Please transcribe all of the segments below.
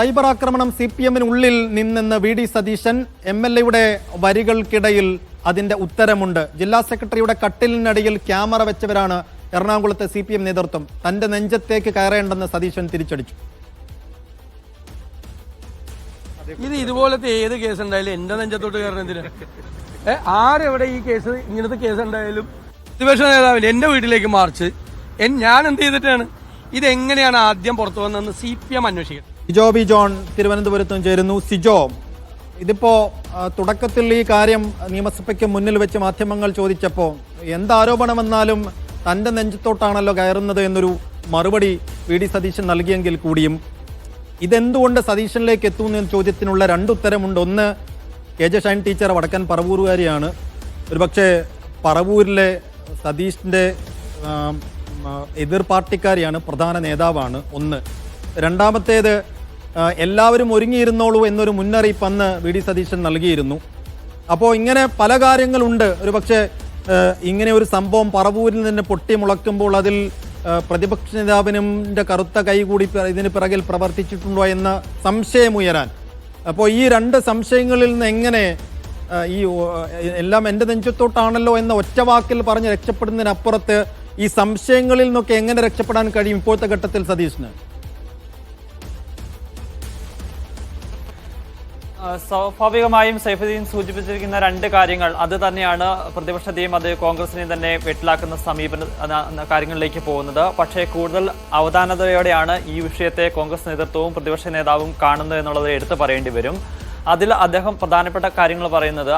Cyber ആക്രമണം C P എമ്മിനുള്ളിൽ നിന്നെന്ന് V D Satheesan M L എയുടെ വരികൾക്കിടയിൽ അതിന്റെ ഉത്തരമുണ്ട്. ജില്ലാ സെക്രട്ടറിയുടെ കട്ടിലിനടിയിൽ ക്യാമറ വെച്ചവരാണ് എറണാകുളത്തെ സി പി എം നേതൃത്വം. തന്റെ നെഞ്ചത്തേക്ക് കയറേണ്ടെന്ന് സതീശൻ തിരിച്ചടിച്ചു. ഇത് ഇതുപോലത്തെ ഏത് കേസ് ഉണ്ടായാലും എന്റെ നെഞ്ചത്തോട്ട് ആരെവിടെ ഈ കേസ് ഇങ്ങനത്തെ കേസ് ഉണ്ടായാലും പ്രതിപക്ഷ നേതാവിന് എന്റെ വീട്ടിലേക്ക് മാർച്ച്. ഞാൻ എന്ത് ചെയ്തിട്ടാണ്? ഇതെങ്ങനെയാണ് ആദ്യം പുറത്തു വന്നതെന്ന് സി പി എം അന്വേഷിക്കണം. സിജോ ബി ജോൺ തിരുവനന്തപുരത്തും ചേരുന്നു. സിജോ ഇതിപ്പോ തുടക്കത്തിൽ ഈ കാര്യം നിയമസഭയ്ക്ക് മുന്നിൽ വെച്ച് മാധ്യമങ്ങൾ ചോദിച്ചപ്പോൾ എന്താരോപണം വന്നാലും തന്റെ നെഞ്ചത്തോട്ടാണല്ലോ കയറുന്നത് എന്നൊരു മറുപടി വി ഡി സതീശൻ നൽകിയെങ്കിൽ കൂടിയും. ഇതെന്തുകൊണ്ട് സതീശനിലേക്ക് എത്തുന്നു എന്ന ചോദ്യത്തിനുള്ള രണ്ടുത്തരമുണ്ട് ഒന്ന് കെ ജെ ഷൈൻ ടീച്ചർ വടക്കൻ പറവൂരുകാരിയാണ്. ഒരുപക്ഷെ പറവൂരിലെ സതീഷിന്റെ എതിർ പാർട്ടിക്കാരിയാണ് പ്രധാന നേതാവാണ്. ഒന്ന് രണ്ടാമത്തേത് എല്ലാവരും ഒരുങ്ങിയിരുന്നോളൂ എന്നൊരു മുന്നറിയിപ്പ് അന്ന് വി ഡി സതീശൻ നൽകിയിരുന്നു. അപ്പോൾ ഇങ്ങനെ പല കാര്യങ്ങളുണ്ട്. ഒരു പക്ഷേ ഇങ്ങനെ ഒരു സംഭവം പറവൂരിൽ നിന്ന് പൊട്ടിമുളക്കുമ്പോൾ അതിൽ പ്രതിപക്ഷ നേതാവിനുടെ കറുത്ത കൈ കൂടി ഇതിന് പിറകിൽ പ്രവർത്തിച്ചിട്ടുണ്ടോ എന്ന സംശയമുയരാൻ അപ്പോൾ ഈ രണ്ട് സംശയങ്ങളിൽ നിന്ന് എങ്ങനെ ഈ എല്ലാം എന്റെ നെഞ്ചത്തോട്ടാണല്ലോ എന്ന ഒറ്റവാക്കിൽ പറഞ്ഞ് രക്ഷപ്പെടുന്നതിനപ്പുറത്ത് ഈ സംശയങ്ങളിൽ നിന്നൊക്കെ എങ്ങനെ രക്ഷപ്പെടാൻ കഴിയും ഇപ്പോഴത്തെ ഘട്ടത്തിൽ സതീഷിന് സ്വാഭാവികമായും സൈഫുദ്ദീൻ സൂചിപ്പിച്ചിരിക്കുന്ന രണ്ട് കാര്യങ്ങൾ. അത് തന്നെയാണ് പ്രതിപക്ഷത്തെയും അത് കോൺഗ്രസിനെയും തന്നെ വെട്ടിലാക്കുന്ന സമീപന കാര്യങ്ങളിലേക്ക് പോകുന്നത്. പക്ഷേ കൂടുതൽ അവധാനതയോടെയാണ് ഈ വിഷയത്തെ കോൺഗ്രസ് നേതൃത്വവും പ്രതിപക്ഷ നേതാവും കാണുന്നത് എന്നുള്ളത് എടുത്തു പറയേണ്ടി വരും. അതിൽ അദ്ദേഹം പ്രധാനപ്പെട്ട കാര്യങ്ങൾ പറയുന്നത്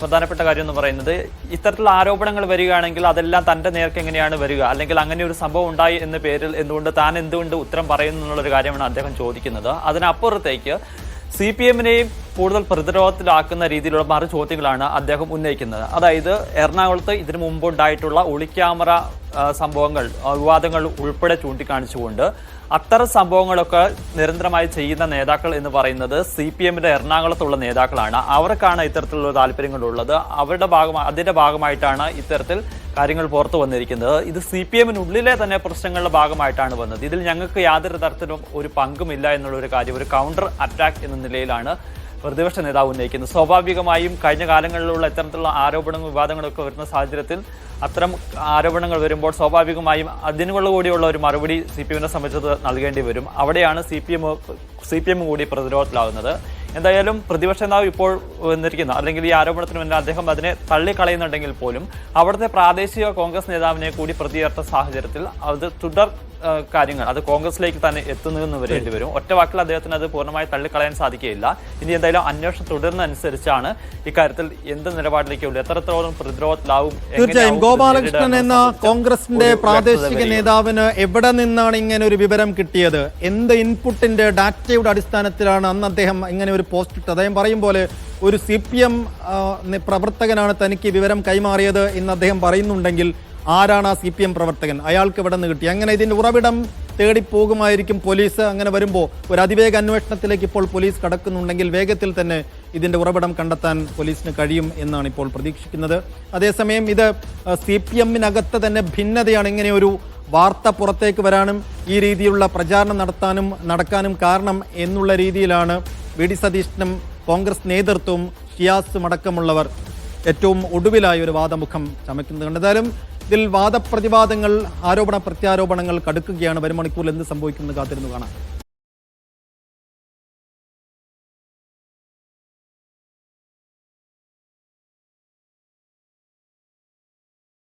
പ്രധാനപ്പെട്ട കാര്യം എന്ന് പറയുന്നത് ഇത്തരത്തിലുള്ള ആരോപണങ്ങൾ വരികയാണെങ്കിൽ അതെല്ലാം തന്റെ നേർക്ക് എങ്ങനെയാണ് വരിക? അല്ലെങ്കിൽ അങ്ങനെ ഒരു സംഭവം ഉണ്ടായി എന്ന പേരിൽ എന്തുകൊണ്ട് താൻ എന്തുകൊണ്ട് ഉത്തരം പറയുന്നു എന്നുള്ളൊരു കാര്യമാണ് അദ്ദേഹം ചോദിക്കുന്നത്. അതിനപ്പുറത്തേക്ക് സി പി എമ്മിനെയും കൂടുതൽ പ്രതിരോധത്തിലാക്കുന്ന രീതിയിലുള്ള മറു ചോദ്യങ്ങളാണ് അദ്ദേഹം ഉന്നയിക്കുന്നത്. അതായത് എറണാകുളത്ത് ഇതിനു മുമ്പുണ്ടായിട്ടുള്ള ഒളിക്യാമറ സംഭവങ്ങൾ വിവാദങ്ങൾ ഉൾപ്പെടെ ചൂണ്ടിക്കാണിച്ചുകൊണ്ട് അത്തരം സംഭവങ്ങളൊക്കെ നിരന്തരമായി ചെയ്യുന്ന നേതാക്കൾ എന്ന് പറയുന്നത് സി പി എമ്മിന്റെ എറണാകുളത്തുള്ള നേതാക്കളാണ്. അവർക്കാണ് ഇത്തരത്തിലുള്ള താല്പര്യങ്ങളുള്ളത് അവരുടെ ഭാഗം അതിന്റെ ഭാഗമായിട്ടാണ് ഇത്തരത്തിൽ കാര്യങ്ങൾ പുറത്തു വന്നിരിക്കുന്നത്. ഇത് സി പി എമ്മിനുള്ളിലെ തന്നെ പ്രശ്നങ്ങളുടെ ഭാഗമായിട്ടാണ് വന്നത്. ഇതിൽ ഞങ്ങൾക്ക് യാതൊരു തരത്തിലും ഒരു പങ്കുമില്ല എന്നുള്ള ഒരു കാര്യം ഒരു കൗണ്ടർ അറ്റാക്ക് എന്ന നിലയിലാണ് പ്രതിപക്ഷ നേതാവ് ഉന്നയിക്കുന്നത് സ്വാഭാവികമായും കഴിഞ്ഞ കാലങ്ങളിലുള്ള ഇത്തരത്തിലുള്ള ആരോപണങ്ങളും വിവാദങ്ങളൊക്കെ വരുന്ന സാഹചര്യത്തിൽ അത്തരം ആരോപണങ്ങൾ വരുമ്പോൾ സ്വാഭാവികമായും അതിനുള്ള കൂടിയുള്ള ഒരു മറുപടി സി പി എമ്മിനെ സംബന്ധിച്ചത് നൽകേണ്ടി വരും. അവിടെയാണ് C P M C P M കൂടി പ്രതിരോധത്തിലാകുന്നത് എന്തായാലും പ്രതിപക്ഷ നേതാവ് ഇപ്പോൾ വന്നിരിക്കുന്ന. അല്ലെങ്കിൽ ഈ ആരോപണത്തിന് മുന്നിൽ അദ്ദേഹം അതിനെ തള്ളിക്കളയുന്നുണ്ടെങ്കിൽ പോലും അവിടുത്തെ പ്രാദേശിക കോൺഗ്രസ് നേതാവിനെ കൂടി പ്രതിയേർത്ത സാഹചര്യത്തിൽ അത് തുടർ കാര്യങ്ങൾ അത് കോൺഗ്രസിലേക്ക് തന്നെ എത്തുന്നതെന്ന് വരേണ്ടി വരും. ഒറ്റ വാക്കിൽ അദ്ദേഹത്തിന് അത് പൂർണമായി തള്ളിക്കളയാൻ സാധിക്കുകയില്ല. ഇനി എന്തായാലും അന്വേഷണം തുടരുന്നതനുസരിച്ചാണ് ഇക്കാര്യത്തിൽ എന്ത് നിലപാടിലേക്കുള്ളൂ എത്രത്തോളം പ്രതിരോധത്തിലാവും? തീർച്ചയായും. ഗോപാലകൃഷ്ണൻ എന്ന കോൺഗ്രസിന്റെ പ്രാദേശിക. നേതാവിന് എവിടെ നിന്നാണ് ഇങ്ങനെ ഒരു വിവരം കിട്ടിയത്? എന്ത് ഇൻപുട്ടിന്റെ ഡാറ്റയുടെ അടിസ്ഥാനത്തിലാണ് അന്ന് അദ്ദേഹം ഇങ്ങനെ ഒരു പോസ്റ്റ് ഇട്ടത്? അദ്ദേഹം പറയും പോലെ ഒരു സി പി എം പ്രവർത്തകനാണ് തനിക്ക് വിവരം കൈമാറിയത് എന്ന് അദ്ദേഹം പറയുന്നുണ്ടെങ്കിൽ ആരാണ് ആ സി പി എം പ്രവർത്തകൻ? അയാൾക്ക് ഇവിടെ നിന്ന് കിട്ടി? അങ്ങനെ ഇതിന്റെ ഉറവിടം തേടി പോകുമായിരിക്കും പോലീസ്? അങ്ങനെ വരുമ്പോൾ ഒരു അതിവേഗ അന്വേഷണത്തിലേക്ക് ഇപ്പോൾ പോലീസ് കടക്കുന്നുണ്ടെങ്കിൽ വേഗത്തിൽ തന്നെ ഇതിന്റെ ഉറവിടം കണ്ടെത്താൻ പോലീസിന് കഴിയും എന്നാണ് ഇപ്പോൾ പ്രതീക്ഷിക്കുന്നത്. അതേസമയം ഇത് സി പി എമ്മിനകത്ത് തന്നെ ഭിന്നതയാണ് ഇങ്ങനെയൊരു വാർത്ത പുറത്തേക്ക് വരാനും ഈ രീതിയിലുള്ള പ്രചാരണം നടത്താനും നടക്കാനും കാരണം എന്നുള്ള രീതിയിലാണ് വി ഡി സതീഷിനും കോൺഗ്രസ് നേതൃത്വവും ഷിയാസും അടക്കമുള്ളവർ ഏറ്റവും ഒടുവിലായ ഒരു വാദമുഖം ചമയ്ക്കുന്നത് കണ്ട് എന്തായാലും ഇതിൽ വാദപ്രതിവാദങ്ങൾ ആരോപണ പ്രത്യാരോപണങ്ങൾ കടുക്കുകയാണ്. വരും മണിക്കൂറിൽ എന്ത് സംഭവിക്കുന്നത് കാത്തിരുന്നു കാണാം.